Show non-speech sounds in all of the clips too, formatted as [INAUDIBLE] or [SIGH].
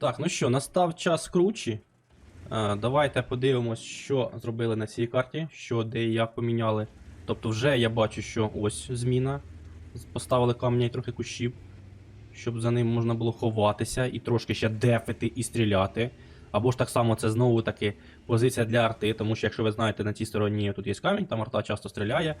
Так, ну що, настав час кручі. Е, давайте подивимось, що зробили на цій карті, що де і як поміняли. Тобто вже я бачу, що ось зміна. Поставили камня і трохи кущів, щоб за ним можна було ховатися і трошки ще дефити і стріляти. Або ж так само це знову таки позиція для арти, тому що якщо ви знаєте, на цій стороні тут є камінь, там арта часто стріляє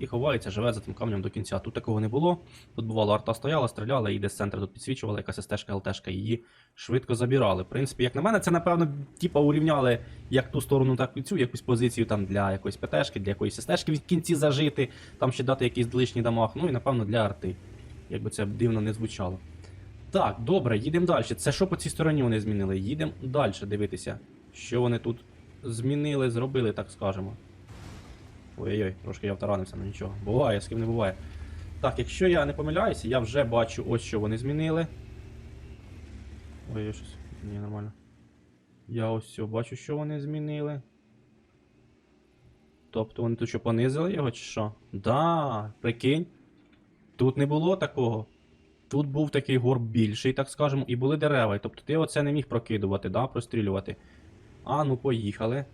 і ховається, живе за тим камнем до кінця. Тут такого не було. Тут бувало, арта стояла, стріляла, і десь з центру тут підсвічувала, якась СТшка, ЛТшка, її швидко забирали. В принципі, як на мене, це напевно типа урівняли як ту сторону, так і цю якусь позицію там для якоїсь ПТшки, для якоїсь СТшки в кінці зажити, там ще дати якийсь лишній дамаг, ну і напевно для арти. Якби це дивно не звучало. Так, добре, їдемо далі. Це що по цій стороні вони змінили? Їдемо далі дивитися, що вони тут змінили, зробили, так скажемо. Ой-ой-ой, трошки я втаранився, ну нічого. Буває, з ким не буває. Так, якщо я не помиляюся, я вже бачу ось що вони змінили. Ой, щось. Ні, нормально. Я ось все бачу, що вони змінили. Тобто вони тут що понизили його, чи що? Да, прикинь. Тут не було такого. Тут був такий горб більший, так скажемо, і були дерева. Тобто ти оце не міг прокидувати, да, прострілювати. А, ну поїхали.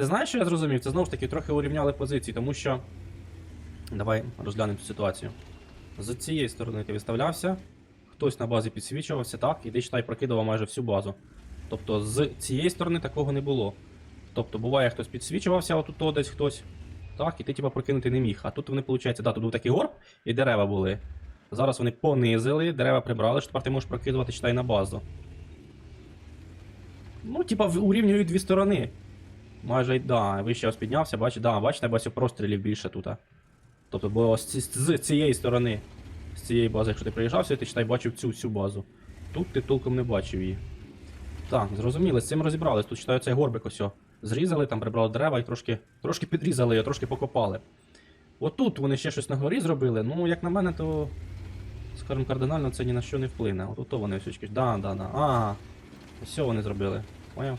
Ти знаєш, що я зрозумів? Це знову ж таки трохи урівняли позиції, тому що. Давай розглянемо цю ситуацію. З цієї сторони ти виставлявся, хтось на базі підсвічувався, так, і ти читай прокидував майже всю базу. Тобто з цієї сторони такого не було. Тобто буває, хтось підсвічувався, отут десь хтось. Так, і ти типа прокинути не міг. А тут вони, виходить, да, тут був такий горб, і дерева були. Зараз вони понизили, дерева прибрали, що тепер ти можеш прокидувати, читай на базу. Ну, типа, урівнюють дві сторони. Майже, да, вище ось піднявся, бач, да, бачите, бачу прострілів більше тут. Тобто, бо з, ці- з цієї сторони, з цієї бази, якщо ти приїжджав, сюди, ти читай, бачив цю всю базу. Тут ти толком не бачив її. Так, зрозуміли, з цим розібрались. Тут читаю цей горбик ось. Зрізали, там прибрали дерева і трошки, трошки підрізали його, трошки покопали. Отут вони ще щось на горі зробили. Ну, як на мене, то. Скажімо, кардинально це ні на що не вплине. От ото вони ось очки. Да, да, да. Ага. Ось вони зробили. Поняв?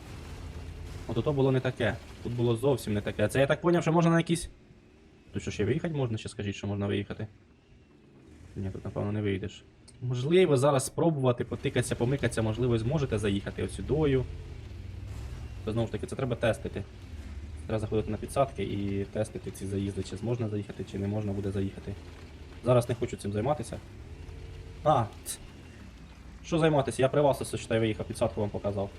От ото було не таке. Тут було зовсім не таке. Це я так поняв, що можна на якісь. Тут що ще виїхати можна, ще скажіть, що можна виїхати. Ні, тут напевно не вийдеш. Можливо, зараз спробувати потикатися, помикатися, можливо, зможете заїхати от сюдою. То знову ж таки, це треба тестити. Треба заходити на підсадки і тестити ці заїзди, чи зможна заїхати, чи не можна буде заїхати. Зараз не хочу цим займатися. А, що займатися? Я при вас ось виїхав, підсадку вам показав.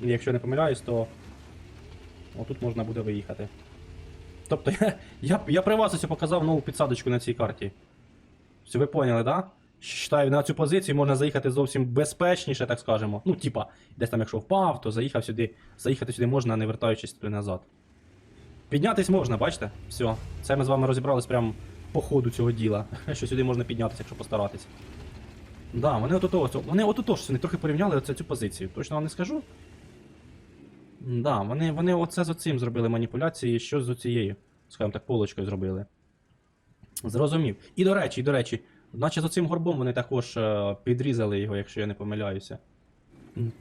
Якщо не помиляюсь, то отут можна буде виїхати. Тобто я, я, я при вас ось показав нову підсадочку на цій карті. Все, ви поняли, да? Считаю, на цю позицію можна заїхати зовсім безпечніше, так скажемо. Ну, типа, десь там, якщо впав, то заїхав сюди. Заїхати сюди можна, не вертаючись туди назад. Піднятись можна, бачите? Все. Це ми з вами розібрались прямо по ходу цього діла. [LAUGHS] Що сюди можна піднятися, якщо постаратись. Да, вони ось- вони отото ж вони трохи порівняли оце цю позицію. Точно вам не скажу. Да, вони, вони оце з оцим зробили маніпуляції, що з оцією, скажімо так, полочкою зробили. Зрозумів. І до речі, і до речі, наче з оцим горбом вони також е, підрізали його, якщо я не помиляюся.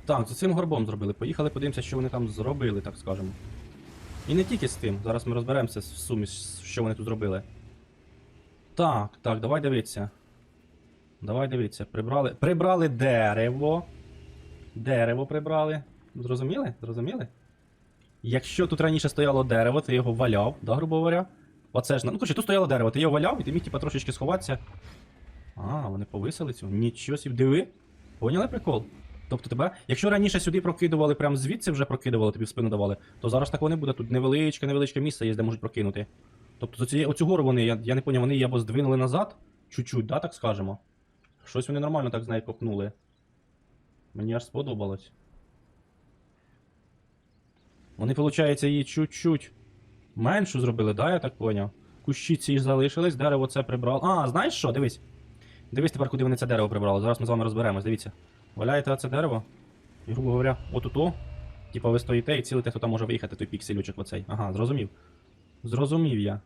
Так, з оцим горбом зробили. Поїхали, подивимося, що вони там зробили, так скажемо. І не тільки з тим. Зараз ми розберемося в сумі, що вони тут зробили. Так, так, давай дивитися. Давай дивитися. Прибрали. Прибрали дерево. Дерево прибрали. Зрозуміли? Зрозуміли? Якщо тут раніше стояло дерево, ти його валяв, да, грубо говоря. Оце ж, ну коротше, тут стояло дерево, ти його валяв і ти міг типа трошечки сховатися. А, вони повисили цю. Нічого сів, диви. Поняли прикол? Тобто тебе, якщо раніше сюди прокидували, прямо звідси вже прокидували, тобі в спину давали, то зараз такого не буде. Тут невеличке, невеличке місце є, де можуть прокинути. Тобто цією, оцю гору вони, я, я не поняв, вони її або здвинули назад, чуть-чуть, да, так скажемо. Щось вони нормально так з нею копнули. Мені аж сподобалось. Вони, виходить, її чуть-чуть меншу зробили, да, я так поняв? Кущі ці залишились, дерево це прибрало. А, знаєш що? Дивись. Дивись тепер, куди вони це дерево прибрали. Зараз ми з вами розберемось, дивіться. Валяєте оце дерево, і, грубо говоря, отуто. Типа ви стоїте і цілите, хто там може виїхати, той пікселючок оцей. Ага, зрозумів. Зрозумів я.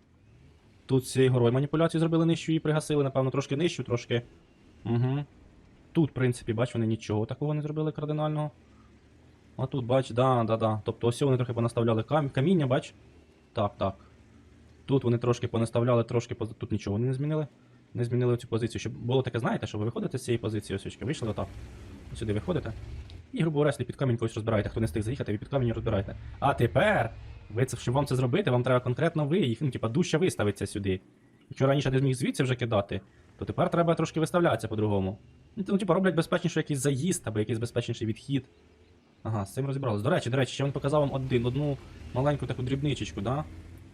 Тут цією горою маніпуляцію зробили нижчу і пригасили, напевно, трошки нижчу, трошки. Угу. Тут, в принципі, бач, вони нічого такого не зробили кардинального. А тут, бач, да, да, да. Тобто ось вони трохи понаставляли кам... каміння, бач. Так, так. Тут вони трошки понаставляли, трошки поз- тут нічого вони не змінили. Не змінили цю позицію. Щоб було таке, знаєте, що ви виходите з цієї позиції, ось очки, вийшли отак. Сюди виходите. І, грубо говоря, під камінь когось розбираєте. Хто не встиг заїхати, ви під камінь розбираєте. А тепер, ви це, щоб вам це зробити, вам треба конкретно ви, їх, ну, типа, дужче виставиться сюди. Якщо раніше ти зміг звідси вже кидати, то тепер треба трошки виставлятися по-другому. Ну, типа, роблять безпечніший якийсь заїзд або якийсь безпечніший відхід. Ага, з цим розібрались. До речі, до речі, ще він показав вам один, одну маленьку таку дрібничечку, да?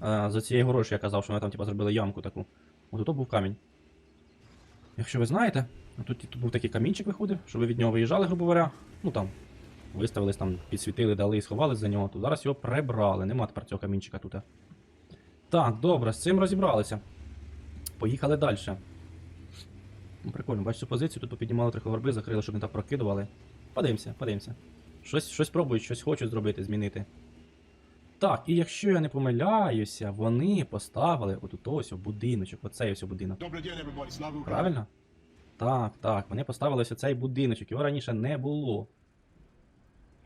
Е, за цією горою, я казав, що вони там типа, зробили ямку таку. От тут був камінь. Якщо ви знаєте, тут, тут був такий камінчик виходив, що ви від нього виїжджали, грубо говоря. Ну там, виставились там, підсвітили, дали і сховались за нього. То зараз його прибрали. Нема тепер цього камінчика тут. Так, добре, з цим розібралися. Поїхали далі. Ну, прикольно, бачите позицію, тут попіднімали трохи горби, закрили, щоб не так прокидували. Подивимося, подивимося. Щось, щось пробують, щось хочуть зробити, змінити. Так, і якщо я не помиляюся, вони поставили отут ось будиночок, оцей ось будинок. Добрый день, everybody. Слава Україні. Правильно? Так, так, вони поставили ось цей будиночок, його раніше не було.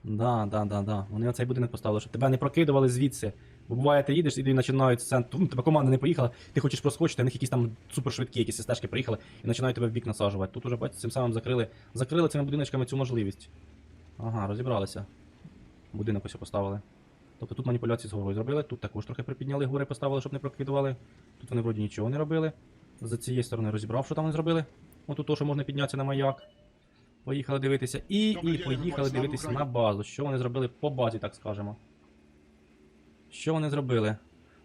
Да, да, да, да. Вони оцей будинок поставили, щоб тебе не прокидували звідси. Бо буває, ти їдеш і починають це. Ну, тебе команда не поїхала, ти хочеш проскочити, а в них якісь там супершвидкі, якісь стежки приїхали і починають тебе в бік насаджувати. Тут уже, бачите, цим самим закрили. Закрили цими будиночками цю можливість. Ага, розібралися. Будинок ось поставили. Тобто тут маніпуляції з горою зробили, тут також трохи припідняли гори, поставили, щоб не прокидували. Тут вони вроді нічого не робили. З цієї сторони розібрав, що там вони зробили. Отут то, що можна піднятися на маяк. Поїхали дивитися. І, і поїхали дивитися на базу. Що вони зробили по базі, так скажемо. Що вони зробили?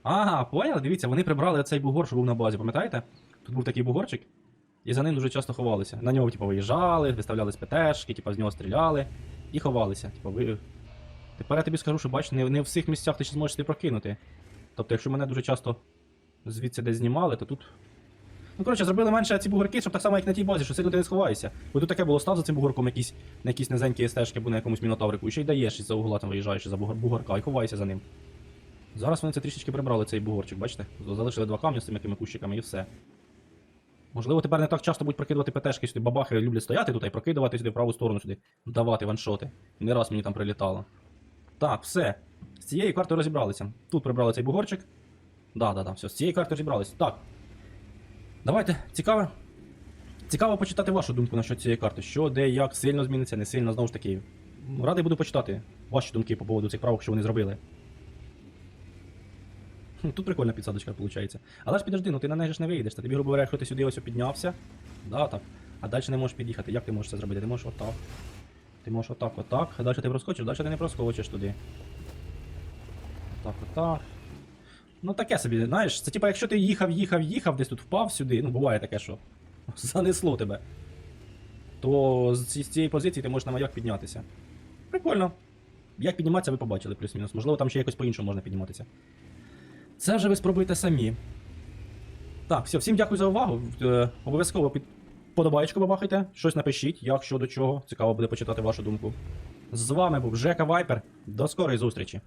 Ага, поняли? Дивіться, вони прибрали цей бугор, що був на базі, пам'ятаєте? Тут був такий бугорчик, і за ним дуже часто ховалися. На нього, типу, виїжджали, виставляли ПТшки, типу, з нього стріляли і ховалися. Типу, ви... Тепер я тобі скажу, що бач, не, не в всіх місцях ти ще зможеш собі прокинути. Тобто, якщо мене дуже часто звідси десь знімали, то тут. Ну, коротше, зробили менше ці бугорки, щоб так само, як на тій базі, що сильно ти не сховаєшся. Бо тут таке було став за цим бугорком якісь, на якісь низенькі стежки або на якомусь мінотаврику, і ще й даєш із-за угла там виїжджаєш бугор, бугорка і ховаєшся за ним. Зараз вони це трішечки прибрали, цей бугорчик, бачите? Залишили два камні з цими кущиками і все. Можливо, тепер не так часто будуть прокидувати ПТшки сюди, бабахи люблять стояти тут і прокидувати сюди в праву сторону сюди, давати ваншоти. Не раз мені там прилітало. Так, все. З цією картою розібралися. Тут прибрали цей бугорчик. Да, да, да, все, з цією картою розібралися. Так. Давайте, цікаво. Цікаво почитати вашу думку насчет цієї карти. Що, де, як, сильно зміниться, не сильно, знову ж таки. Радий буду почитати ваші думки по поводу цих правок, що вони зробили. Тут прикольна підсадочка виходить. Але ж підожди, ну ти на неї ж не вийдеш. Тобі, грубо говоря, якщо ти сюди ось піднявся, да, так, а далі не можеш під'їхати. Як ти можеш це зробити? Ти можеш отак. Ти можеш отак, отак, а далі ти проскочиш, далі ти не проскочиш туди. Отак, отак. Ну таке собі, знаєш, це типа, якщо ти їхав, їхав, їхав, десь тут впав сюди, ну буває таке, що [LAUGHS] занесло тебе. То з цієї позиції ти можеш на маяк піднятися. Прикольно. Як підніматися, ви побачили плюс-мінус. Можливо, там ще якось по-іншому можна підніматися. Це вже ви спробуйте самі. Так, все, всім дякую за увагу. Е, обов'язково під подобаєчку бабахайте, щось напишіть, як що до чого. Цікаво буде почитати вашу думку. З вами був Жека Вайпер. До скорої зустрічі!